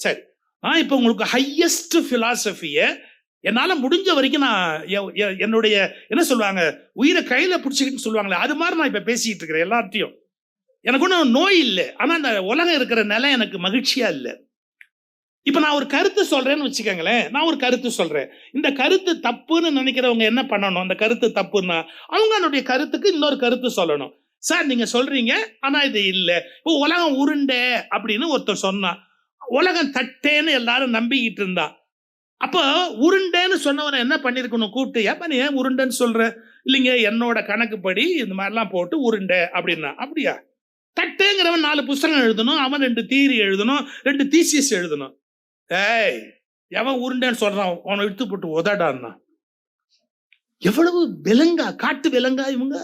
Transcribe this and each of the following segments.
சரி. நான் இப்போ உங்களுக்கு ஹையஸ்ட் பிலாசபிய என்னால முடிஞ்ச வரைக்கும் நான் எ- எ- என்னுடைய என்ன சொல்லுவாங்க? உயிரை கையில பிடிச்சிக்கிட்டு சொல்லுவாங்களே அது மாதிரி நான் இப்ப பேசிட்டு இருக்கிறேன் எல்லார்ட்டையும். எனக்கு ஒன்றும் நோய் இல்லை. ஆனா அந்த உலகம் இருக்கிற நிலை எனக்கு மகிழ்ச்சியா இல்லை. இப்போ நான் ஒரு கருத்து சொல்றேன்னு வச்சுக்கோங்களேன். நான் ஒரு கருத்து சொல்றேன். இந்த கருத்து தப்புன்னு நினைக்கிறவங்க என்ன பண்ணணும்? அந்த கருத்து தப்புன்னா அவங்க என்னுடைய கருத்துக்கு இன்னொரு கருத்து சொல்லணும். சார் நீங்க சொல்றீங்க ஆனா இது இல்லை. இப்போ உலகம் உருண்டை அப்படின்னு ஒருத்தர் சொன்னான். உலகம் தட்டேன்னு எல்லாரும் நம்பிக்கிட்டு இருந்தா அப்போ உருண்டைன்னு சொன்னவனை என்ன பண்ணிருக்கணும் கூப்பிட்டு ஏப்பா நீ ஏன் உருண்டைன்னு சொல்ற? இல்லைங்க என்னோட கணக்குப்படி இந்த மாதிரிலாம் போட்டு உருண்டை அப்படின்னா. அப்படியா? தட்டேங்கிறவன் நாலு புஸ்தகம் எழுதணும் அவன் ரெண்டு தீரி எழுதணும் ரெண்டு தீசியஸ் எழுதணும். ஏய் எவன் உருண்டைன்னு சொல்றான்? அவனை இழுத்து போட்டு உதடான்னா. எவ்வளவு விலங்கா காட்டு விலங்கா இவங்க.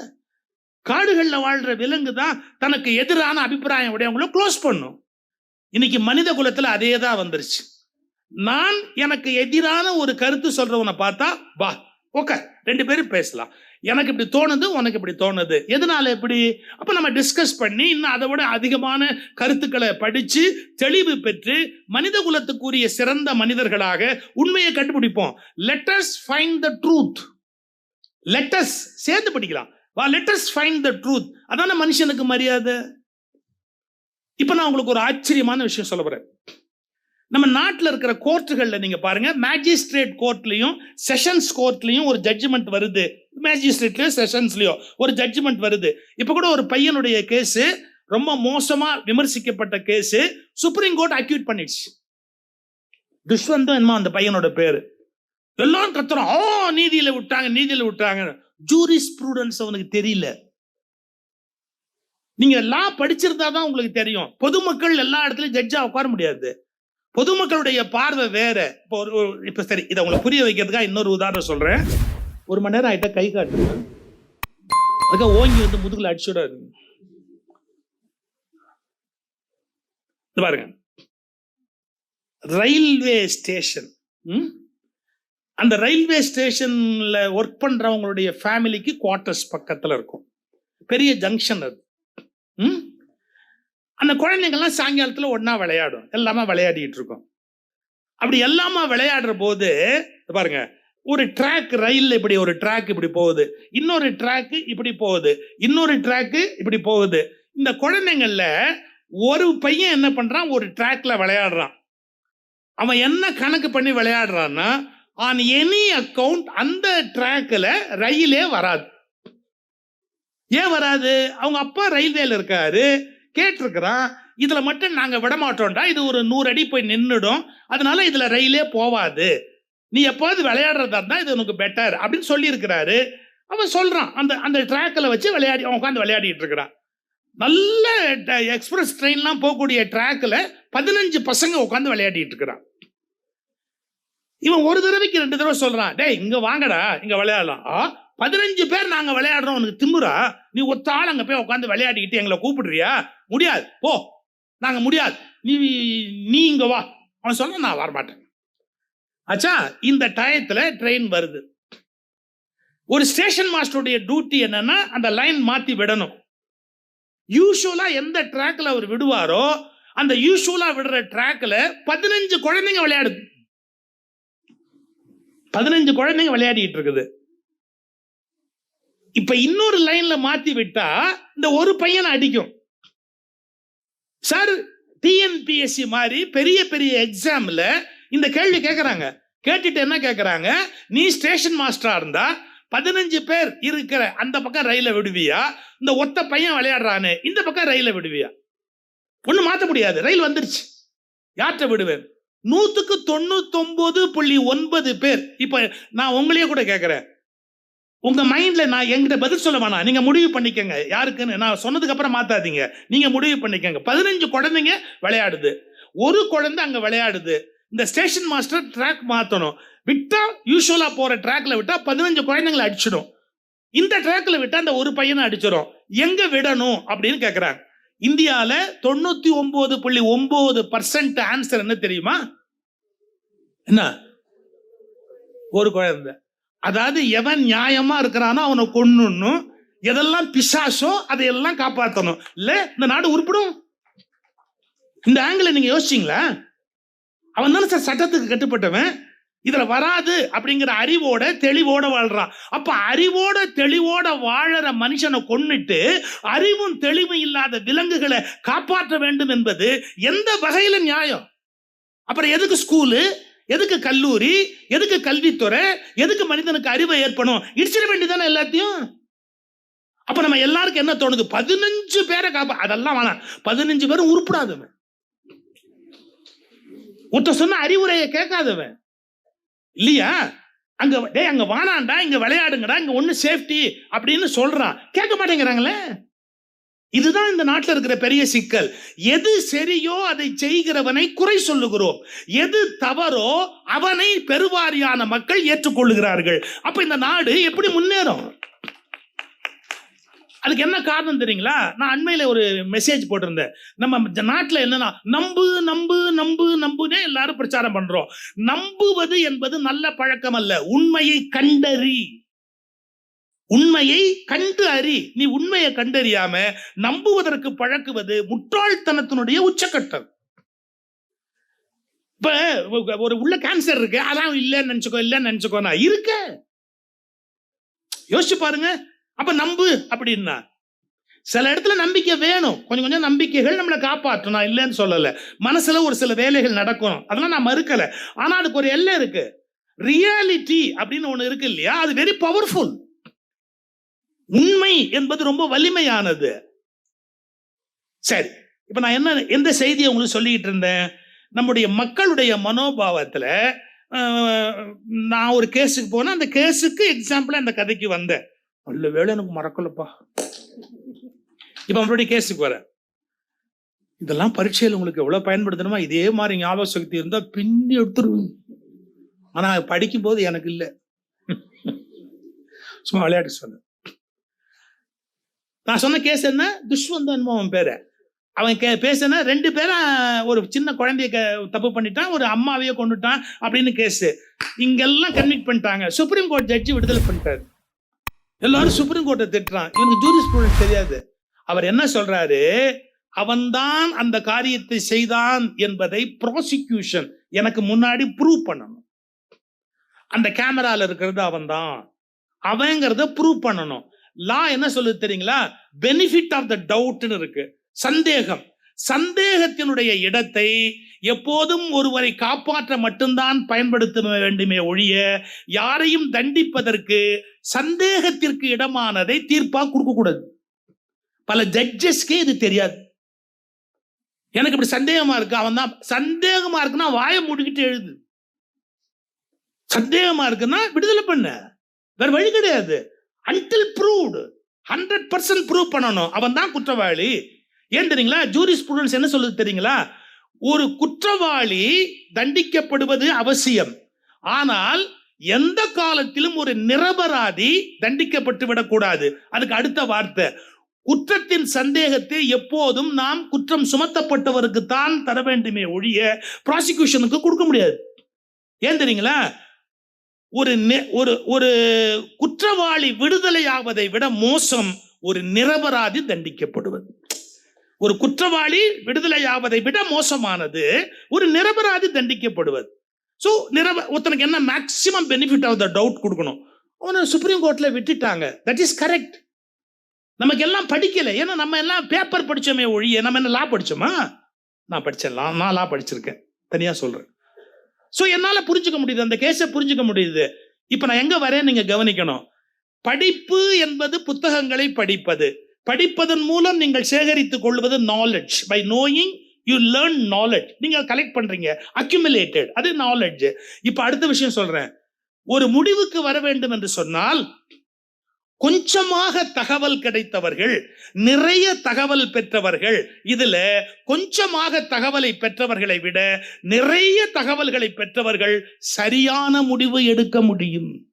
காடுகள்ல வாழ்ற விலங்கு தான் தனக்கு எதிரான அபிப்பிராயம் உடையவங்களும் க்ளோஸ் பண்ணும். இன்னைக்கு மனித குலத்துல அதே தான் வந்துருச்சு. நான் எனக்கு எதிரான ஒரு கருத்து சொல்றவனை பார்த்தா வா ஓகே ரெண்டு பேரும் பேசலாம். எனக்கு இப்படி தோணுது உனக்கு இப்படி தோணுது. எதனால எப்படி அப்ப நம்ம டிஸ்கஸ் பண்ணி இன்னும் அதை விட அதிகமான கருத்துக்களை படிச்சு தெளிவு பெற்று மனித குலத்துக்குரிய சிறந்த மனிதர்களாக உண்மையை கண்டுபிடிப்போம். Let's find the truth let's சேர்ந்து படிக்கலாம். வா லெட்டஸ் ஃபைண்ட் த ட்ரூத் அதான மனுஷனுக்கு மரியாதை? இப்போ நான் உங்களுக்கு ஒரு ஆச்சரியமான விஷயம் சொல்ல போகிறேன் நம்ம நாட்டில் இருக்கிற கோர்ட்டுகளில் நீங்கள் பாருங்க மேஜிஸ்ட்ரேட் கோர்ட்லையும் செஷன்ஸ் கோர்ட்லையும் ஒரு ஜட்ஜ்மெண்ட் வருது. மேஜிஸ்ட்ரேட்லயோ செஷன்ஸ்லயோ ஒரு ஜட்ஜ்மெண்ட் வருது. இப்போ கூட ஒரு பையனுடைய கேஸு ரொம்ப மோசமாக விமர்சிக்கப்பட்ட கேஸு சுப்ரீம் கோர்ட் அக்யூட் பண்ணிடுச்சு. துஷ்வந்தம் என்னமோ அந்த பையனோட பேர். எல்லாரும் கத்துறோம் ஓ நீதியில் விட்டாங்க நீதியில் விட்டாங்க. ஜூரிஸ் ப்ரூடன்ஸ் அவனுக்கு தெரியல. நீங்க லா படிச்சிருந்தா தான் உங்களுக்கு தெரியும். பொதுமக்கள் எல்லா இடத்துலயும் ஜட்ஜா உட்கார முடியாது. பொதுமக்களுடைய பார்வை வேற. இப்போ ஒரு இப்போ சரி இதை உங்களுக்கு புரிய வைக்கிறதுக்காக இன்னொரு உதாரணம் சொல்றேன். ஒரு மணி நேரம் ஆகிட்ட கை காட்டுங்க அதுக்காக ஓங்கி வந்து முதுகுல அடிச்சுடாது பாருங்க. ரயில்வே ஸ்டேஷன் ம்? அந்த ரயில்வே ஸ்டேஷன்ல ஒர்க் பண்றவங்களுடைய ஃபேமிலிக்கு குவார்டர்ஸ் பக்கத்துல இருக்கும். பெரிய ஜங்ஷன் அது. ம்? அந்த குழந்தைங்கள்லாம் சாயங்காலத்தில் ஒன்றா விளையாடும். எல்லாமே விளையாடிட்டு இருக்கோம். அப்படி எல்லாமே விளையாடுற போது பாருங்க ஒரு ட்ராக் ரயிலில் இப்படி ஒரு ட்ராக் இப்படி போகுது. இன்னொரு ட்ராக் இப்படி போகுது. இன்னொரு ட்ராக் இப்படி போகுது. இந்த குழந்தைங்கள்ல ஒரு பையன் என்ன பண்றான்? ஒரு ட்ராக்ல விளையாடுறான். அவன் என்ன கணக்கு பண்ணி விளையாடுறான்னா ஆன் எனி அக்கவுண்ட் அந்த ட்ராக்ல ரயிலே வராது. ஏன் வராது? அவங்க அப்பா ரயில்வேல இருக்காரு. கேட்டிருக்கிறான் இதுல மட்டும் நாங்க விடமாட்டோம்டா. இது ஒரு நூறு அடி போய் நின்றுடும் அதனால இதுல ரயிலே போவாது. நீ எப்போது விளையாடுறதா இருந்தா இது உனக்கு பெட்டர் அப்படின்னு சொல்லி அவன் சொல்றான் அந்த அந்த ட்ராக்ல வச்சு விளையாடி அவன் உட்காந்து விளையாடிட்டு இருக்கிறான். நல்ல எக்ஸ்பிரஸ் ட்ரெயின்லாம் போகக்கூடிய ட்ராக்ல பதினஞ்சு பசங்க உட்காந்து விளையாடிட்டு இருக்கிறான். இவன் ஒரு தடவைக்கு ரெண்டு தடவை சொல்றான் டேய் இங்க வாங்கடா இங்க விளையாடலாம். ஆ பதினஞ்சு பேர் நாங்க விளையாடுறோம். உனக்கு திமுறா நீ ஒத்த ஆள் அங்க போய் உட்காந்து விளையாடிக்கிட்டு எங்களை கூப்பிடுறியா? முடியாது. போ. நாங்க முடியாது. நீ நீ இங்க வா. அவன் சொன்ன நான் வரமாட்டேன். ஆச்சா இந்த டயத்துல ட்ரெயின் வருது. ஒரு ஸ்டேஷன் மாஸ்டருடைய டியூட்டி என்னன்னா அந்த லைன் மாத்தி விடணும். யூஸ்வலா எந்த ட்ராக்ல அவர் விடுவாரோ அந்த யூஸ்வலா விடுற ட்ராக்ல பதினஞ்சு குழந்தைங்க விளையாடுது பதினஞ்சு குழந்தைங்க விளையாடிட்டு இருக்குது. இப்ப இன்னொரு லைன்ல மாத்தி விட்டா இந்த ஒரு பையனை அடிக்கும். சார் டிஎன்பிஎஸ்சி மாதிரி பெரிய பெரிய எக்ஸாம்ல இந்த கேள்வி கேட்கறாங்க கேட்டுட்டு என்ன கேட்கறாங்க நீ ஸ்டேஷன் மாஸ்டரா இருந்தா பதினஞ்சு பேர் இருக்கிற அந்த பக்கம் ரயில விடுவியா? இந்த ஒத்த பையன் விளையாடுறானே இந்த பக்கம் ரயில விடுவியா? ஒண்ணு மாத்த முடியாது. ரயில் வந்துருச்சு. யார்கிட்ட விடுவேன்? நூத்துக்கு தொண்ணூத்தொம்பது புள்ளி ஒன்பது பேர். இப்ப நான் உங்களையே கூட கேட்கறேன் உங்க மைண்ட்ல நான் எங்கிட்ட பதில் சொல்ல வேணாம். நீங்க முடிவு பண்ணிக்கங்க. யாருக்குன்னு? நான் சொன்னதுக்கு அப்புறம் மாத்தாதீங்க. நீங்க முடிவு பண்ணிக்கங்க. பதினஞ்சு குழந்தைங்க விளையாடுது. ஒரு குழந்தை அங்க விளையாடுது. இந்த ஸ்டேஷன் மாஸ்டர் ட்ராக் மாத்தணும். விட்டா யூஸ்வலா போற ட்ராக்ல விட்டா பதினஞ்சு குழந்தைங்களை அடிச்சிடும். இந்த ட்ராக்ல விட்டா அந்த ஒரு பையனை அடிச்சிடும். எங்க விடணும் அப்படின்னு கேக்குறாங்க. இந்தியால தொண்ணூத்தி ஒன்பது புள்ளி ஒன்பது பர்சன்ட் ஆன்சர் என்ன தெரியுமா? என்ன? ஒரு குழந்தை. அதாவது எவன் நியாயமா இருக்கிறானோ அவனை கொன்னுணும் எதெல்லாம் பிசாசோ அதையெல்லாம் காப்பாற்றணும் இல்ல இந்த நாடு உருப்பிடும்? இந்த ஆங்கிள் நீங்க யோசிச்சீங்களா? அவன் தானே சார் சட்டத்துக்கு கட்டுப்பட்டவன். இதுல வராது அப்படிங்கிற அறிவோட தெளிவோட வாழ்றான். அப்ப அறிவோட தெளிவோட வாழற மனுஷனை கொன்னுட்டு அறிவும் தெளிவும் இல்லாத விலங்குகளை காப்பாற்ற வேண்டும் என்பது எந்த வகையில நியாயம்? அப்புறம் எதுக்கு ஸ்கூலு? எதுக்கு கல்லூரி? எதுக்கு கல்வித்துறை எதுக்கு மனிதனுக்கு அறிவை ஏற்படும் இடிச்சிட வேண்டியதானே எல்லாத்தையும்? அப்ப நம்ம எல்லாருக்கும் என்ன தோணுது? பதினஞ்சு பேரை காப்பா அதெல்லாம் வேணாம். பதினஞ்சு பேரும் உருப்படாதவன். ஒருத்த சொன்ன அறிவுரையை கேட்காதவன். இல்லையா? அங்க டே அங்க வானாண்டா இங்க விளையாடுங்கடா இங்க ஒண்ணு சேஃப்டி அப்படின்னு சொல்றான். கேட்க மாட்டேங்கிறாங்களே? இதுதான் இந்த நாட்டில் இருக்கிற பெரிய சிக்கல். எது சரியோ அதை செய்கிறவனை குறை சொல்லுகிறோம். எது தவறோ அவனை பெருவாரியான மக்கள் ஏற்றுக்கொள்ளுகிறார்கள். அப்ப இந்த நாடு எப்படி முன்னேறும்? அதுக்கு என்ன காரணம் தெரியுங்களா? நான் அண்மையில ஒரு மெசேஜ் போட்டிருந்தேன். நம்ம நாட்டில் என்னன்னா நம்பு நம்பு நம்பு நம்புனே எல்லாரும் பிரச்சாரம் பண்றோம். நம்புவது என்பது நல்ல பழக்கம் அல்ல. உண்மையை கண்டறி. உண்மையை கண்டு அறி. நீ உண்மையை கண்டறியாம நம்புவதற்கு பழக்குவது முட்டாள்தனத்தினுடைய உச்சக்கட்டம். இப்ப ஒரு உள்ள கேன்சர் இருக்கு. அதான் இல்லைன்னு நினைச்சுக்கோ இல்லைன்னு நினைச்சுக்கோ நான் இருக்க. யோசிச்சு பாருங்க. அப்ப நம்பு அப்படின்னா. சில இடத்துல நம்பிக்கை வேணும். கொஞ்சம் கொஞ்சம் நம்பிக்கைகள் நம்மளை காப்பாற்றும். நான் இல்லைன்னு சொல்லல. மனசுல ஒரு சில வேலைகள் நடக்கணும். அதெல்லாம் நான் மறுக்கல. ஆனா அதுக்கு ஒரு எல்லை இருக்கு. ரியாலிட்டி அப்படின்னு ஒண்ணு இருக்கு இல்லையா? அது வெரி பவர்ஃபுல் உண்மை என்பது ரொம்ப வலிமையானது. சரி இப்ப நான் என்ன எந்த செய்தியை உங்களுக்கு சொல்லிக்கிட்டு இருந்தேன்? நம்முடைய மக்களுடைய மனோபாவத்துல நான் ஒரு கேஸுக்கு போனேன். அந்த கேஸுக்கு எக்ஸாம்பிளா அந்த கதைக்கு வந்தேன். நல்ல வேளை எனக்கு மறக்கலப்பா. இப்ப மறுபடியும் கேஸுக்கு வரேன். இதெல்லாம் பரீட்சையில் உங்களுக்கு எவ்வளவு பயன்படுத்தணுமா இதே மாதிரி ஞாபக சக்தி இருந்தா பின்னி எடுத்துருவீங்க ஆனா படிக்கும்போது எனக்கு இல்லை. சும்மா விளையாட்டு சொன்னேன். நான் சொன்ன கேஸ் என்ன? துஷ்வந்த் அவன் பேரு. அவன் கே பேசுனா ரெண்டு பேரும் ஒரு சின்ன குழந்தைய க- தப்பு பண்ணிட்டான் ஒரு அம்மாவையே கொண்டுட்டான் அப்படின்னு கேஸு இங்கெல்லாம் கன்விக் பண்ணிட்டாங்க. சுப்ரீம் கோர்ட் ஜட்ஜி விடுதலை பண்ணிட்டாரு. எல்லாரும் சுப்ரீம் கோர்ட்டை திட்டுறான். இவனுக்கு ஜூரி ஸ்டூடெண்ட் தெரியாது. அவர் என்ன சொல்றாரு? அவன்தான் அந்த காரியத்தை செய்தான் என்பதை ப்ராசிக்யூஷன் எனக்கு முன்னாடி ப்ரூவ் பண்ணணும். அந்த கேமரால இருக்கிறது அவன்தான். அவங்கிறத ப்ரூவ் பண்ணணும். லா என்ன சொல்லுது தெரியுங்களா? பெனிஃபிட் ஆஃப் த டவுட்னு இருக்கு. சந்தேகம். சந்தேகத்தினுடைய இடத்தை எப்போதும் ஒருவரை காப்பாற்ற மட்டும்தான் பயன்படுத்த வேண்டுமே ஒழிய யாரையும் தண்டிப்பதற்கு சந்தேகத்திற்கு இடமானதை தீர்ப்பா கொடுக்க கூடாது பல ஜட்ஜஸ்க்கே இது தெரியாது. எனக்கு இப்படி சந்தேகமா இருக்கு அவன் தான் சந்தேகமா இருக்குன்னா வாயை முடிக்கிட்டு எழுது. சந்தேகமா இருக்குன்னா விடுதலை பண்ண. வேற வழி கிடையாது. Until proved hundred percent prove பண்ணணும். அவன் தான் குற்றவாளி. ஏன் தெரியுங்களா? ஜூரிஸ் ஸ்டூடெண்ட்ஸ் என்ன சொல்லுது தெரியுங்களா? ஒரு குற்றவாளி தண்டிக்கப்படுவது அவசியம். ஆனால் எந்த காலத்திலும் ஒரு நிரபராதி தண்டிக்கப்பட்டு விடக்கூடாது. அதுக்கு அடுத்த வார்த்தை. குற்றத்தின் சந்தேகத்தை எப்போதும் நாம் குற்றம் சுமத்தப்பட்டவருக்கு தான் தர வேண்டுமே ஒழிய ப்ராசிக்யூஷனுக்கு கொடுக்க முடியாது. ஏன் தெரியுங்களா? ஒரு ஒரு ஒரு குற்றவாளி விடுதலையாவதை விட மோசம் ஒரு நிரபராதி தண்டிக்கப்படுவது. ஒரு குற்றவாளி விடுதலையாவதை விட மோசமானது ஒரு நிரபராதி தண்டிக்கப்படுவது. ஸோ நிரப ஒருத்தனுக்கு என்ன maximum benefit of the doubt கொடுக்கணும். அவனை சுப்ரீம் கோர்ட்டில் விட்டுட்டாங்க. தட் இஸ் கரெக்ட் நமக்கு எல்லாம் படிக்கல. ஏன்னா நம்ம எல்லாம் பேப்பர் படிச்சோமே ஒழிய நம்ம என்ன லா படிச்சோமா நான் படித்தேன். லா நான் லா படிச்சிருக்கேன் தனியாக சொல்கிறேன் ஸோ என்னால புரிஞ்சுக்க முடியுது. அந்த கேஸை புரிஞ்சுக்க முடியுது. இப்போ நான் எங்க வரேன் நீங்க கவனிக்கணும். படிப்பு என்பது புத்தகங்களை படிப்பது. படிப்பதன் மூலம் நீங்கள் சேகரித்துக் கொள்வது knowledge by knowing you learn knowledge நீங்க கலெக்ட் பண்றீங்க. அக்யூமுலேட்டட் அது நாலெட்ஜ் இப்போ அடுத்த விஷயம் சொல்றேன். ஒரு முடிவுக்கு வர வேண்டும் என்று சொன்னால் கொஞ்சமாக தகவல் கிடைத்தவர்கள் நிறைய தகவல் பெற்றவர்கள் இதுல கொஞ்சமாக தகவலை பெற்றவர்களை விட நிறைய தகவல்களை பெற்றவர்கள் சரியான முடிவு எடுக்க முடியும்.